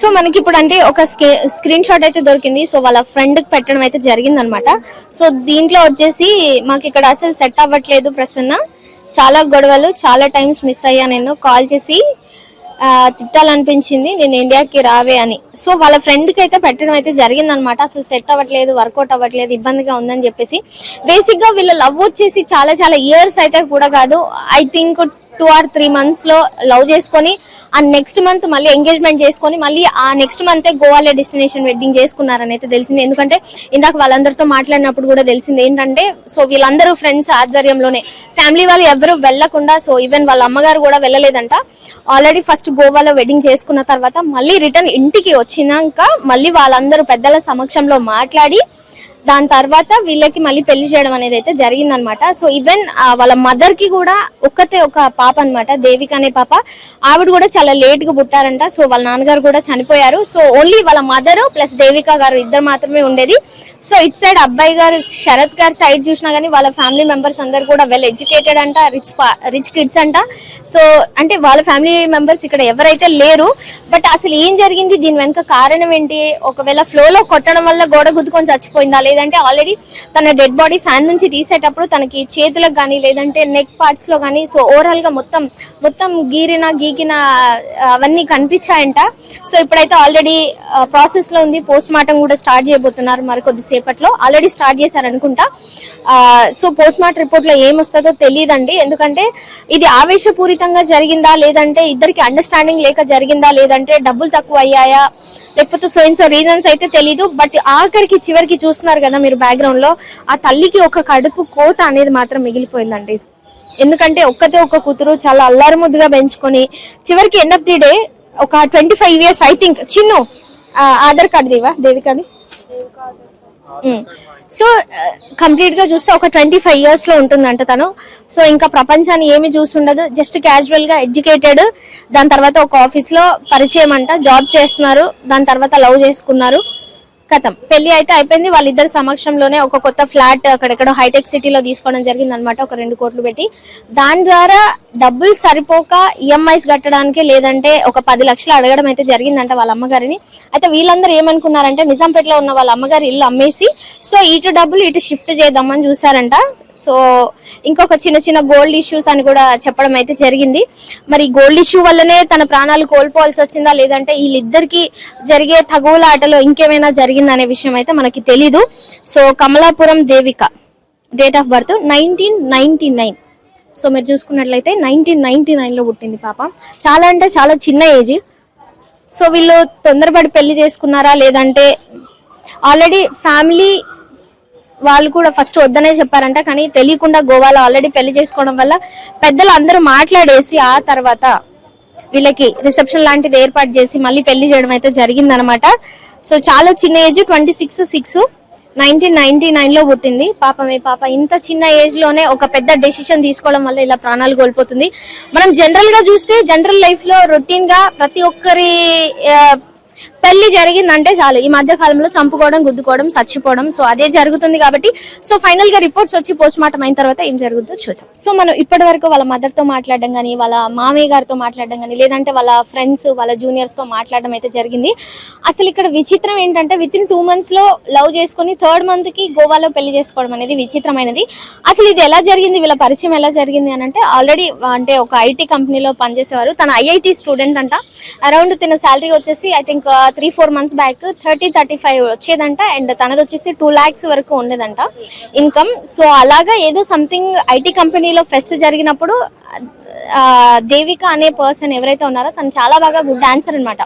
So మనకి ఇప్పుడు అంటే ఒక స్క్రీన్ షాట్ అయితే దొరికింది. సో వాళ్ళ ఫ్రెండ్కి పెట్టడం అయితే జరిగింది అనమాట సో దీంట్లో వచ్చేసి మాకు ఇక్కడ అసలు సెట్ అవ్వట్లేదు ప్రసన్న. చాలా గొడవలు చాలా టైమ్స్ మిస్ అయ్యా నేను. కాల్ చేసి తిట్టాలనిపించింది నేను ఇండియాకి రావే అని. సో వాళ్ళ ఫ్రెండ్కి అయితే పెట్టడం అయితే జరిగింది అనమాట అసలు సెట్ అవ్వట్లేదు వర్కౌట్ అవ్వట్లేదు ఇబ్బందిగా ఉందని చెప్పేసి. బేసిక్గా వీళ్ళ లవ్ వచ్చేసి చాలా చాలా ఇయర్స్ అయితే కూడా కాదు. I think two or three మంత్స్లో లవ్ చేసుకొని అండ్ నెక్స్ట్ మంత్ మళ్ళీ ఎంగేజ్మెంట్ చేసుకొని మళ్ళీ ఆ నెక్స్ట్ మంత్ గోవాలో డెస్టినేషన్ వెడ్డింగ్ చేసుకున్నారని అయితే తెలిసింది. ఎందుకంటే ఇందాక వాళ్ళందరితో మాట్లాడినప్పుడు కూడా తెలిసింది ఏంటంటే సో వీళ్ళందరూ ఫ్రెండ్స్ ఆధ్వర్యంలోనే. ఫ్యామిలీ వాళ్ళు ఎవరు వెళ్ళకుండా సో ఈవెన్ వాళ్ళ అమ్మగారు కూడా వెళ్ళలేదంట. ఆల్రెడీ ఫస్ట్ గోవాలో వెడ్డింగ్ చేసుకున్న తర్వాత మళ్ళీ రిటర్న్ ఇంటికి వచ్చినాక మళ్ళీ వాళ్ళందరూ పెద్దల సమక్షంలో మాట్లాడి దాని తర్వాత వీళ్ళకి మళ్ళీ పెళ్ళి చేయడం అనేది అయితే జరిగిందనమాట. సో ఈవెన్ వాళ్ళ మదర్కి కూడా ఒక్కతే ఒక పాప అనమాట. దేవిక అనే పాప. ఆవిడ కూడా చాలా లేట్గా పుట్టారంట. సో వాళ్ళ నాన్నగారు కూడా చనిపోయారు. సో ఓన్లీ వాళ్ళ మదర్ ప్లస్ దేవిక గారు ఇద్దరు మాత్రమే ఉండేది. సో ఇట్ సైడ్ అబ్బాయి గారు శరత్ గారి సైడ్ చూసినా కానీ వాళ్ళ ఫ్యామిలీ మెంబర్స్ అందరు కూడా వెల్ ఎడ్యుకేటెడ్ అంట రిచ్ రిచ్ కిడ్స్ అంట. సో అంటే వాళ్ళ ఫ్యామిలీ మెంబర్స్ ఇక్కడ ఎవరైతే లేరు బట్ అసలు ఏం జరిగింది? దీని వెనక కారణం ఏంటి? ఒకవేళ ఫ్లో లో కొట్టడం వల్ల గోడ గుద్దుకొని చచ్చిపోయిందా? లేదంటే ఆల్రెడీ తన డెడ్ బాడీ ఫ్యాన్ నుంచి తీసేటప్పుడు తనకి చేతులకు కానీ లేదంటే నెక్ పార్ట్స్లో కానీ సో ఓవరాల్గా మొత్తం మొత్తం గీరిన గీకిన అవన్నీ కనిపించాయంట. సో ఇప్పుడైతే ఆల్రెడీ ప్రాసెస్లో ఉంది. పోస్ట్ మార్టం కూడా స్టార్ట్ చేయబోతున్నారు మరి కొద్దిసేపట్లో ఆల్రెడీ స్టార్ట్ చేశారు అనుకుంటా సో పోస్ట్ మార్టం రిపోర్ట్లో ఏమొస్తుందో తెలియదండి ఎందుకంటే ఇది ఆవేశపూరితంగా జరిగిందా లేదంటే ఇద్దరికి అండర్స్టాండింగ్ లేక జరిగిందా లేదంటే డబ్బులు తక్కువ అయ్యాయా లేకపోతే సో ఇన్ సో రీజన్స్ అయితే తెలీదు. బట్ ఆఖరికి చివరికి చూస్తున్నారు కదా మీరు బ్యాక్గ్రౌండ్లో ఆ తల్లికి ఒక కడుపు కోత అనేది మాత్రం మిగిలిపోయిందండి. ఎందుకంటే ఒక్కతే ఒక కూతురు చాలా అల్లారు ముద్దుగా పెంచుకొని చివరికి ఎండ్ ఆఫ్ ది డే ఒక twenty five years I think Chinnu Aadhaar card దేవా? దేవికాది సో కంప్లీట్గా చూస్తే ఒక ట్వంటీ ఫైవ్ ఇయర్స్లో ఉంటుందంట తను. సో ఇంకా ప్రపంచాన్ని ఏమి చూస్తుండదు జస్ట్ క్యాజువల్గా ఎడ్యుకేటెడ్ దాని తర్వాత ఒక ఆఫీస్లో పరిచయం అంట జాబ్ చేస్తున్నారు. దాని తర్వాత లవ్ చేసుకున్నారు. కథం. పెళ్ళి అయితే అయిపోయింది. వాళ్ళిద్దరి సమక్షంలోనే ఒక కొత్త ఫ్లాట్ అక్కడెక్కడో హైటెక్ సిటీలో తీసుకోవడం జరిగింది అనమాట ఒక రెండు కోట్లు పెట్టి. దాని ద్వారా డబ్బులు సరిపోక ఈఎంఐస్ కట్టడానికి లేదంటే ఒక పది లక్షలు అడగడం అయితే జరిగిందంట వాళ్ళ అమ్మగారిని. అయితే వీళ్ళందరూ ఏమనుకున్నారంటే నిజాంపేటలో ఉన్న వాళ్ళ అమ్మగారి ఇల్లు అమ్మేసి సో ఇటు డబ్బులు ఇటు షిఫ్ట్ చేద్దామని చూసారంట సో ఇంకొక చిన్న చిన్న గోల్డ్ ఇష్యూస్ అని కూడా చెప్పడం అయితే జరిగింది. మరి గోల్డ్ ఇష్యూ వల్లనే తన ప్రాణాలు కోల్పోవాల్సి వచ్చిందా లేదంటే వీళ్ళిద్దరికి జరిగే తగువుల ఆటలో ఇంకేమైనా జరిగిందా అనే విషయం అయితే మనకి తెలీదు. So Kamalapuram Devika date of birth nineteen ninety nine so మీరు చూసుకున్నట్లయితే నైన్టీన్ నైన్టీ నైన్లో పుట్టింది పాప. చాలా అంటే చాలా చిన్న ఏజ్ సో వీళ్ళు తొందరపడి పెళ్ళి చేసుకున్నారా లేదంటే ఆల్రెడీ ఫ్యామిలీ వాళ్ళు కూడా ఫస్ట్ వద్దనే చెప్పారంట కానీ తెలియకుండా గోవాలో ఆల్రెడీ పెళ్ళి చేసుకోవడం వల్ల పెద్దలు అందరూ మాట్లాడేసి ఆ తర్వాత వీళ్ళకి రిసెప్షన్ లాంటిది ఏర్పాటు చేసి మళ్ళీ పెళ్ళి చేయడం అయితే జరిగిందనమాట. సో చాలా చిన్న age twenty six six nineteen ninety నైన్లో లో పుట్టింది. పాపమే పాప ఇంత చిన్న ఏజ్లోనే ఒక పెద్ద డెసిషన్ తీసుకోవడం వల్ల ఇలా ప్రాణాలు కోల్పోతుంది. మనం జనరల్గా చూస్తే జనరల్ లైఫ్లో రొటీన్గా ప్రతి ఒక్కరి పెళ్ళి జరిగిందంటే చాలు. ఈ మధ్య కాలంలో చంపుకోవడం గుద్దుకోవడం చచ్చిపోవడం సో అదే జరుగుతుంది కాబట్టి సో ఫైనల్గా రిపోర్ట్స్ వచ్చి పోస్ట్ మార్టం అయిన తర్వాత ఏం జరుగుతుందో చూద్దాం. సో మనం ఇప్పటి వరకు వాళ్ళ మదర్తో మాట్లాడడం కానీ వాళ్ళ మామయ్య గారితో మాట్లాడడం కానీ లేదంటే వాళ్ళ ఫ్రెండ్స్ వాళ్ళ జూనియర్స్తో మాట్లాడడం అయితే జరిగింది. అసలు ఇక్కడ విచిత్రం ఏంటంటే విత్ ఇన్ టూ మంత్స్లో లవ్ చేసుకుని థర్డ్ మంత్కి గోవాలో పెళ్ళి చేసుకోవడం అనేది విచిత్రమైనది. అసలు ఇది ఎలా జరిగింది? వీళ్ళ పరిచయం ఎలా జరిగింది అని అంటే ఆల్రెడీ అంటే ఒక ఐటీ కంపెనీలో పనిచేసేవారు. తన ఐఐటి స్టూడెంట్ అంట. అరౌండ్ తన శాలరీ వచ్చేసి I think three four months back thirty thirty five వచ్చేదంట. And తనది వచ్చేసి టూ ల్యాక్స్ వరకు ఉండేదంట. ఇన్కమ్. సో అలాగా ఏదో సంథింగ్ ఐటీ కంపెనీలో ఫెస్ట్ జరిగినప్పుడు దేవిక అనే పర్సన్ ఎవరైతే ఉన్నారో తను చాలా బాగా గుడ్ డాన్సర్ అనమాట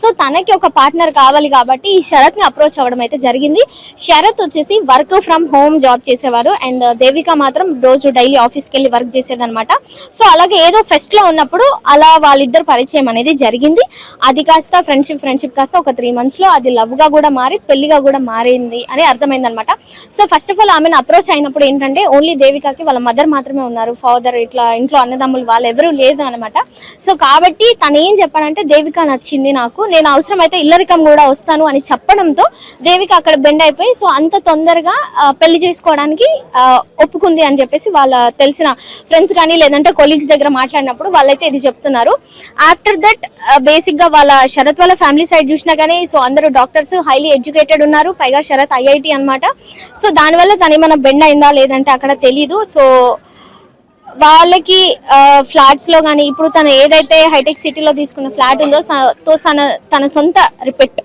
సో తనకి ఒక పార్ట్నర్ కావాలి కాబట్టి ఈ శరత్ని అప్రోచ్ అవ్వడం అయితే జరిగింది. శరత్ వచ్చేసి వర్క్ ఫ్రమ్ హోమ్ జాబ్ చేసేవారు. అండ్ దేవిక మాత్రం రోజు డైలీ ఆఫీస్కి వెళ్ళి వర్క్ చేసేదనమాట సో అలాగే ఏదో ఫెస్ట్లో ఉన్నప్పుడు అలా వాళ్ళిద్దరు పరిచయం అనేది జరిగింది. అది కాస్త ఫ్రెండ్షిప్ ఫ్రెండ్షిప్ కాస్త ఒక త్రీ మంత్స్లో అది లవ్గా కూడా మారి పెళ్ళిగా కూడా మారింది అని అర్థమైంది అనమాట సో ఫస్ట్ ఆఫ్ ఆల్ ఆమెను అప్రోచ్ అయినప్పుడు ఏంటంటే ఓన్లీ దేవికకి వాళ్ళ మదర్ మాత్రమే ఉన్నారు. ఫాదర్ ఇట్లా ఇంట్లో అన్నదమ్ములు వాళ్ళు ఎవరూ లేదు అనమాట సో కాబట్టి తను ఏం చెప్పాడంటే దేవిక నచ్చింది నాకు. నేను అవసరమైతే ఇల్లరికం కూడా వస్తాను అని చెప్పడంతో దేవిక అక్కడ బెండ్ అయిపోయి సో అంత తొందరగా పెళ్ళి చేసుకోవడానికి ఒప్పుకుంది అని చెప్పేసి వాళ్ళ తెలిసిన ఫ్రెండ్స్ కానీ లేదంటే కొలీగ్స్ దగ్గర మాట్లాడినప్పుడు వాళ్ళైతే ఇది చెప్తున్నారు. ఆఫ్టర్ దట్ బేసిక్గా వాళ్ళ శరత్ వాళ్ళ ఫ్యామిలీ సైడ్ చూసినా కానీ సో అందరూ డాక్టర్స్ హైలీ ఎడ్యుకేటెడ్ ఉన్నారు. పైగా శరత్ ఐఐటి అనమాట సో దానివల్ల తను ఏమైనా బెండ్ అయిందా లేదంటే అక్కడ తెలీదు. సో వాళ్ళకి ఫ్లాట్స్లో కానీ ఇప్పుడు తను ఏదైతే హైటెక్ సిటీలో తీసుకున్న ఫ్లాట్ ఉందో స- తో తన తన సొంత రిపెట్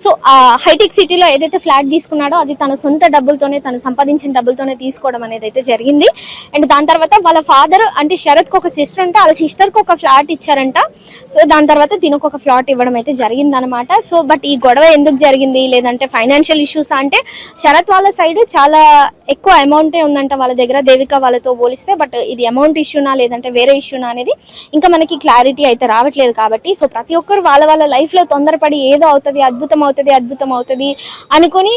సో ఆ హైటెక్ సిటీలో ఏదైతే ఫ్లాట్ తీసుకున్నాడో అది తన సొంత డబ్బులతోనే తను సంపాదించిన డబ్బులతోనే తీసుకోవడం అనేది అయితే జరిగింది. అండ్ దాని తర్వాత వాళ్ళ ఫాదర్ అంటే శరత్కి ఒక సిస్టర్ ఉంటే వాళ్ళ సిస్టర్కి ఒక ఫ్లాట్ ఇచ్చారంట. సో దాని తర్వాత దీనికి ఒక ఫ్లాట్ ఇవ్వడం అయితే జరిగింది అనమాట సో బట్ ఈ గొడవ ఎందుకు జరిగింది? లేదంటే ఫైనాన్షియల్ ఇష్యూస్ అంటే శరత్ వాళ్ళ సైడ్ చాలా ఎక్కువ అమౌంటే ఉందంట వాళ్ళ దగ్గర. దేవిక వాళ్ళతో పోలిస్తే బట్ ఇది అమౌంట్ ఇష్యూనా లేదంటే వేరే ఇష్యూనా అనేది ఇంకా మనకి క్లారిటీ అయితే రావట్లేదు కాబట్టి సో ప్రతి ఒక్కరు వాళ్ళ వాళ్ళ లైఫ్లో తొందరపడి ఏదో అవుతుంది అద్భుతం అవుతుంది అద్భుతం అవుతుంది అనుకొని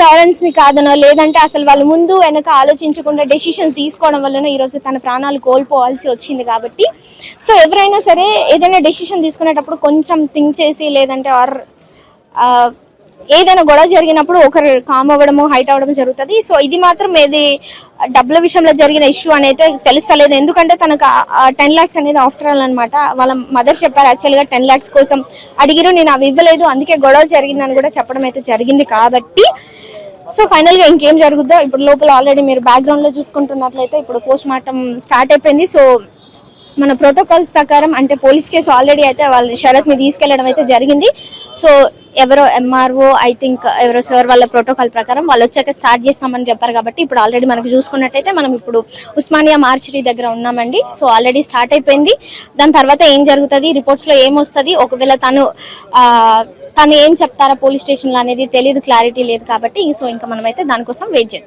పేరెంట్స్ని కాదనో లేదంటే అసలు వాళ్ళు ముందు వెనక ఆలోచించకుండా డెసిషన్స్ తీసుకోవడం వలన ఈరోజు తన ప్రాణాలు కోల్పోవాల్సి వచ్చింది కాబట్టి సో ఎవరైనా సరే ఏదైనా డెసిషన్ తీసుకునేటప్పుడు కొంచెం థింక్ చేసి లేదంటే ఆర్ ఏదైనా గొడవ జరిగినప్పుడు ఒకరు కామ్ అవ్వడము హైట్ అవ్వడం జరుగుతుంది. సో ఇది మాత్రం ఏది డబ్బుల విషయంలో జరిగిన ఇష్యూ అనేది తెలుస్తలేదు. ఎందుకంటే తనకు టెన్ ల్యాక్స్ అనేది ఆఫ్టర్ ఆల్ అనమాట వాళ్ళ మదర్ చెప్పారు యాక్చువల్గా టెన్ ల్యాక్స్ కోసం అడిగిరు నేను అవి ఇవ్వలేదు. అందుకే గొడవ జరిగిందని కూడా చెప్పడం అయితే జరిగింది కాబట్టి. సో ఫైనల్గా ఇంకేం జరుగుద్దో ఇప్పుడు లోపల ఆల్రెడీ మీరు బ్యాక్గ్రౌండ్లో చూసుకుంటున్నట్లయితే ఇప్పుడు పోస్ట్ మార్టం స్టార్ట్ అయిపోయింది. సో మన ప్రోటోకాల్స్ ప్రకారం అంటే పోలీస్ కేసు ఆల్రెడీ అయితే వాళ్ళ షరత్ని తీసుకెళ్ళడం అయితే జరిగింది. సో ఎవరో ఎంఆర్ఓ ఐ థింక్ ఎవరో సార్ వాళ్ళ ప్రోటోకాల్ ప్రకారం వాళ్ళు వచ్చాక స్టార్ట్ చేస్తామని చెప్పారు కాబట్టి ఇప్పుడు ఆల్రెడీ మనకు చూసుకున్నట్టయితే మనం ఇప్పుడు ఉస్మానియా మార్చరీ దగ్గర ఉన్నామండి. సో ఆల్రెడీ స్టార్ట్ అయిపోయింది. దాని తర్వాత ఏం జరుగుతుంది? రిపోర్ట్స్లో ఏమొస్తుంది ఒకవేళ తను తను ఏం చెప్తారా పోలీస్ స్టేషన్లో అనేది తెలియదు క్లారిటీ లేదు కాబట్టి సో ఇంకా మనమైతే దానికోసం వెయిట్ చేద్దాం.